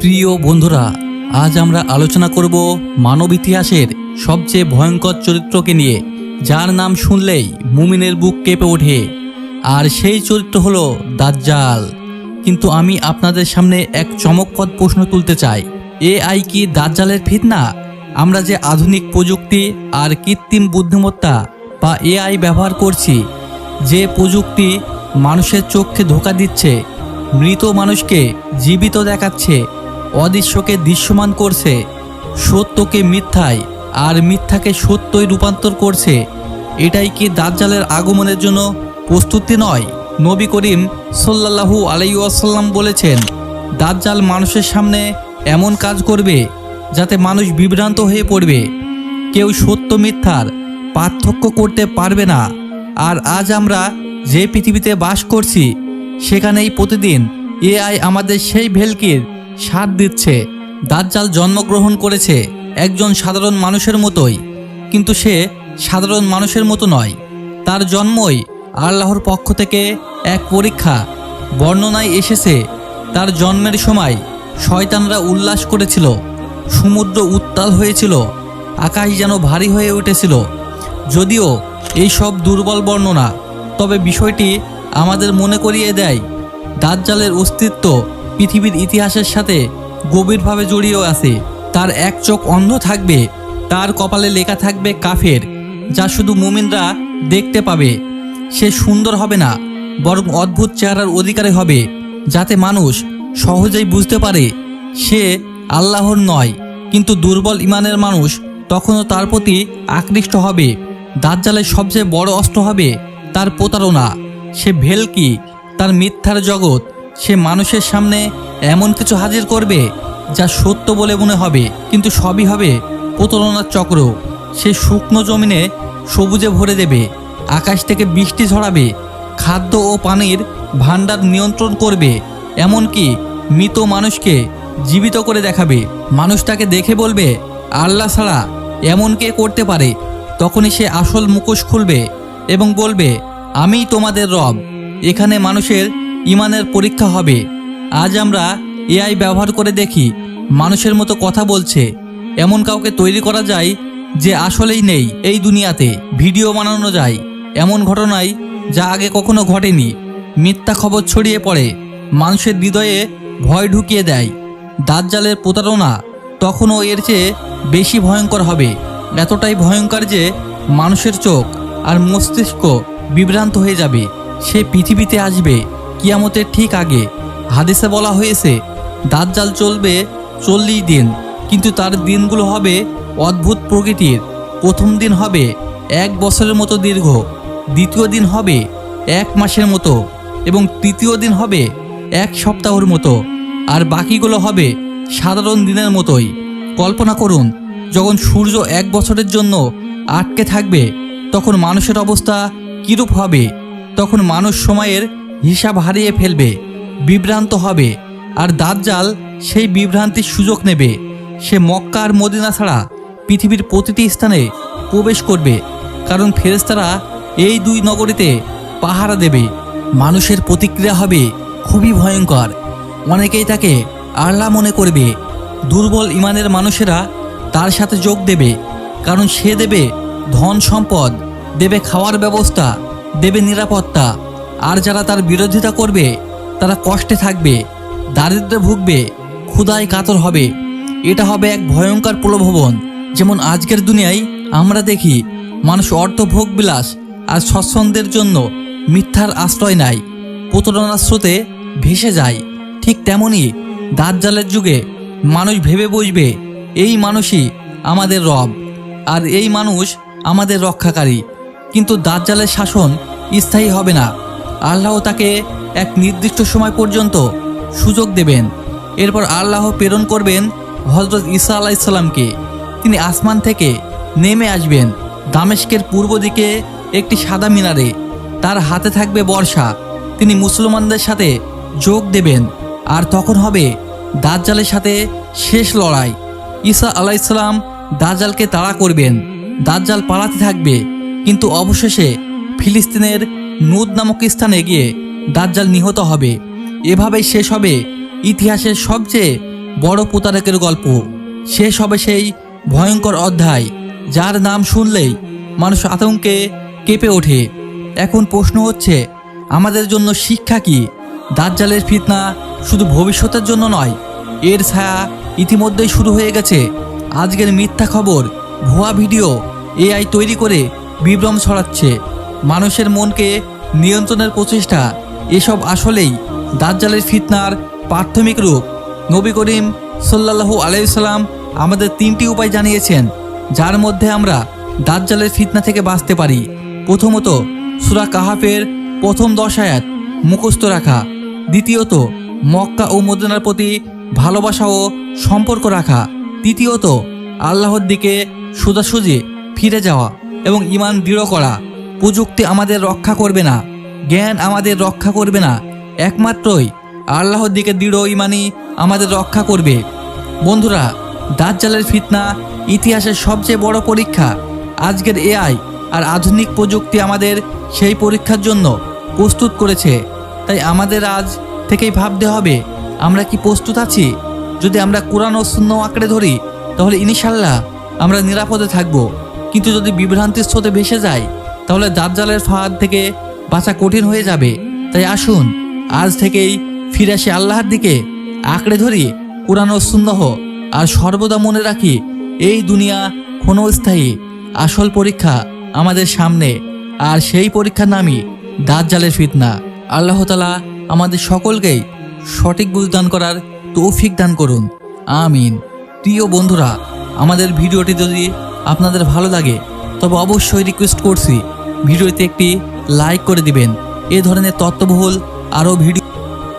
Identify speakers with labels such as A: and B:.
A: প্রিয় বন্ধুরা, আজ আমরা আলোচনা করব মানব ইতিহাসের সবচেয়ে ভয়ঙ্কর চরিত্রকে নিয়ে, যার নাম শুনলেই মুমিনের বুক কেঁপে ওঠে। আর সেই চরিত্র হলো দাজ্জাল। কিন্তু আমি আপনাদের সামনে এক চমকপ্রদ প্রশ্ন তুলতে চাই এআই কি দাজ্জালের ফিতনা? আমরা যে আধুনিক প্রযুক্তি আর কৃত্রিম বুদ্ধিমত্তা বা এআই ব্যবহার করছি, যে প্রযুক্তি মানুষের চোখকে ধোকা দিচ্ছে, মৃত মানুষকে জীবিত দেখাচ্ছে অদৃশ্যকে দৃশ্যমান করছে, সত্যকে মিথ্যায়, আর মিথ্যাকে সত্যই রূপান্তর করছে। এটাই কি দাজ্জালের আগমনের জন্য প্রস্তুতি নয়? নবী করিম সাল্লাল্লাহু আলাইসাল্লাম বলেছেন, দাজ্জাল মানুষের সামনে এমন কাজ করবে যাতে মানুষ বিভ্রান্ত হয়ে পড়বে। কেউ সত্য মিথ্যার পার্থক্য করতে পারবে না। আর আজ আমরা যে পৃথিবীতে বাস করছি, সেখানেই প্রতিদিন এআই আমাদের সেই ভেলকির স্বাদ দিচ্ছে। দাজ্জাল জন্মগ্রহণ করেছে একজন সাধারণ মানুষের মতোই, কিন্তু সে সাধারণ মানুষের মতো নয়। তার জন্মই আল্লাহর পক্ষ থেকে এক পরীক্ষা, বর্ণনায় এসেছে, তার জন্মের সময় শয়তানরা উল্লাস করেছিল, সমুদ্র উত্তাল হয়েছিল, আকাশ যেন ভারী হয়ে উঠেছিল। যদিও এই সব দুর্বল বর্ণনা, তবে বিষয়টি আমাদের মনে করিয়ে দেয়, দাজ্জালের অস্তিত্ব পৃথিবীর ইতিহাসের সাথে গভীরভাবে জড়িয়ে আছে। তার এক চোখ অন্ধ থাকবে, তার কপালে লেখা থাকবে কাফের, যা শুধু মুমিনরা দেখতে পাবে। সে সুন্দর হবে না, বরং অদ্ভুত চেহারার অধিকারী হবে, যাতে মানুষ সহজেই বুঝতে পারে সে আল্লাহর নয়। কিন্তু দুর্বল ইমানের মানুষ তখনও তার প্রতি আকৃষ্ট হবে। দাজ্জালের সবচেয়ে বড় অস্ত্র হবে তার প্রতারণা। সে ভেলকি, তার মিথ্যার জগৎ। সে মানুষের সামনে এমন কিছু হাজির করবে যা সত্য বলে মনে হবে। কিন্তু সবই হবে প্রতারণার চক্র। সে শুকনো জমিনে সবুজে ভরে দেবে, আকাশ থেকে বৃষ্টি ঝরাবে, খাদ্য ও পানির ভাণ্ডার নিয়ন্ত্রণ করবে, এমনকি মৃত মানুষকে জীবিত করে দেখাবে। মানুষ তাকে দেখে বলবে, আল্লাহ ছাড়া এমন কে করতে পারে? তখনই সে আসল মুখোশ খুলবে এবং বলবে, আমিই তোমাদের রব। এখানে মানুষের ইমানের পরীক্ষা হবে। আজ আমরা এআই ব্যবহার করে দেখি, মানুষের মতো কথা বলছে। এমন কাউকে তৈরি করা যায় যে আসলেই নেই এই দুনিয়াতে। ভিডিও বানানো যায় এমন ঘটনায় যা আগে কখনো ঘটেনি। মিথ্যা খবর ছড়িয়ে পড়ে, মানুষের হৃদয়ে ভয় ঢুকিয়ে দেয়। দাঁতজালের প্রতারণা তখনও এর চেয়ে বেশি ভয়ঙ্কর হবে। এতটাই ভয়ঙ্কর যে মানুষের চোখ আর মস্তিষ্ক বিভ্রান্ত হয়ে যাবে। সে পৃথিবীতে আসবে। কিয়ামতের ঠিক আগে হাদিসে বলা হয়েছে, দাজ্জাল চলবে চল্লিশ দিন, কিন্তু তার দিনগুলো হবে অদ্ভুত প্রকৃতির। প্রথম দিন হবে এক বছরের মতো দীর্ঘ, দ্বিতীয় দিন হবে এক মাসের মতো, এবং তৃতীয় দিন হবে এক সপ্তাহর মতো, আর বাকিগুলো হবে সাধারণ দিনের মতোই। কল্পনা করুন, যখন সূর্য এক বছরের জন্য আটকে থাকবে, তখন মানুষের অবস্থা কীরূপ হবে? তখন মানুষ সময়ের হিসাব হারিয়ে ফেলবে, বিভ্রান্ত হবে, আর দাজ্জাল সেই বিভ্রান্তির সুযোগ নেবে। সে মক্কা আর মদিনা ছাড়া পৃথিবীর প্রতিটি স্থানে প্রবেশ করবে, কারণ ফেরেস্তারা এই দুই নগরীতে পাহারা দেবে। মানুষের প্রতিক্রিয়া হবে খুবই ভয়ঙ্কর। অনেকেই তাকে আল্লাহ মনে করবে। দুর্বল ইমানের মানুষেরা তার সাথে যোগ দেবে, কারণ সে দেবে ধন সম্পদ, দেবে খাওয়ার ব্যবস্থা, দেবে নিরাপত্তা। আর যারা তার বিরোধিতা করবে, তারা কষ্টে থাকবে, দারিদ্র্যে ভুগবে, ক্ষুধায় কাতর হবে। এটা হবে এক ভয়ঙ্কর প্রলোভন যেমন আজকের দুনিয়ায় আমরা দেখি, মানুষ অর্থ ভোগ বিলাস আর সৎসন্দের জন্য মিথ্যার আশ্রয় নেয়। প্রতারণার স্রোতে ভেসে যায়। ঠিক তেমনই দাঁতজালের যুগে মানুষ ভেবে বসবে, এই মানুষই আমাদের রব আর এই মানুষ আমাদের রক্ষাকারী। কিন্তু দাজ্জালের শাসন স্থায়ী হবে না। আল্লাহ তাকে এক নির্দিষ্ট সময় পর্যন্ত সুযোগ দেবেন। এরপর আল্লাহ প্রেরণ করবেন হজরত ঈসা আলাইসাল্লামকে তিনি আসমান থেকে নেমে আসবেন। দামেস্কের পূর্ব দিকে একটি সাদা মিনারে। তার হাতে থাকবে বর্ষা। তিনি মুসলমানদের সাথে যোগ দেবেন। আর তখন হবে দাজ্জালের সাথে শেষ লড়াই। ঈসা আলাইসাল্লাম দাজ্জালকে তাড়া করবেন। দাজ্জাল পালাতে থাকবে। কিন্তু অবশেষে ফিলিস্তিনের নুদ নামক স্থানে গিয়ে দাজ্জাল নিহত হবে। এভাবেই শেষ হবে ইতিহাসের সবচেয়ে বড় প্রতারকের গল্প। শেষ হবে সেই ভয়ঙ্কর অধ্যায়, যার নাম শুনলেই মানুষ আতঙ্কে কেঁপে ওঠে। এখন প্রশ্ন হচ্ছে, আমাদের জন্য শিক্ষা কি? দাজ্জালের ফিতনা শুধু ভবিষ্যতের জন্য নয়, এর ছায়া ইতিমধ্যেই শুরু হয়ে গেছে। আজকের মিথ্যা খবর, ভুয়া ভিডিও, এআই তৈরি করে বিভ্রম ছড়াচ্ছে। মানুষের মনকে নিয়ন্ত্রণের প্রচেষ্টা, এসব আসলেই দাজ্জালের ফিতনার প্রাথমিক রূপ। নবী করিম সাল্লাল্লাহু আলাইসাল্লাম আমাদের তিনটি উপায় জানিয়েছেন, যার মধ্যে আমরা দাজ্জালের ফিতনা থেকে বাঁচতে পারি। প্রথমত, সুরা কাহাফের প্রথম দশ আয়াত মুখস্থ রাখা। দ্বিতীয়ত, মক্কা ও মদিনার প্রতি ভালোবাসা ও সম্পর্ক রাখা। তৃতীয়ত, আল্লাহর দিকে সোজাসুজি ফিরে যাওয়া এবং ইমান দৃঢ় করা। প্রযুক্তি আমাদের রক্ষা করবে না, জ্ঞান আমাদের রক্ষা করবে না, একমাত্রই আল্লাহর দিকে দৃঢ় ইমানই আমাদের রক্ষা করবে। বন্ধুরা, দাজ্জালের ফিতনা ইতিহাসের সবচেয়ে বড় পরীক্ষা, আজকের এআই আর আধুনিক প্রযুক্তি আমাদের সেই পরীক্ষার জন্য প্রস্তুত করেছে। তাই আমাদের আজ থেকেই ভাবতে হবে, আমরা কি প্রস্তুত আছি? যদি আমরা কোরআন ও শূন্য আঁকড়ে ধরি, তাহলে ইনশাল্লাহ আমরা নিরাপদে থাকব। কিন্তু যদি বিভ্রান্তির স্রোতে ভেসে যাই তাহলে দাজ্জালের ফাঁদ থেকে বাঁচা কঠিন হয়ে যাবে। তাই আসুন, আজ থেকেই ফিরে আসি আল্লাহর দিকে। আঁকড়ে ধরি কোরআন ও আর সর্বদা মনে রাখি এই দুনিয়া ক্ষণস্থায়ী, আসল পরীক্ষা আমাদের সামনে। আর সেই পরীক্ষার নামই দাজ্জালের ফিতনা। আল্লাহ তালা আমাদের সকলকেই সঠিক বুঝদান করার তৌফিক দান করুন। আমিন। প্রিয় বন্ধুরা, আমাদের ভিডিওটি যদি আপনাদের ভালো লাগে, তবে অবশ্যই রিকোয়েস্ট করছি ভিডিওতে একটি লাইক করে দিবেন। এ ধরনের তত্ত্ববহুল আরও ভিডিও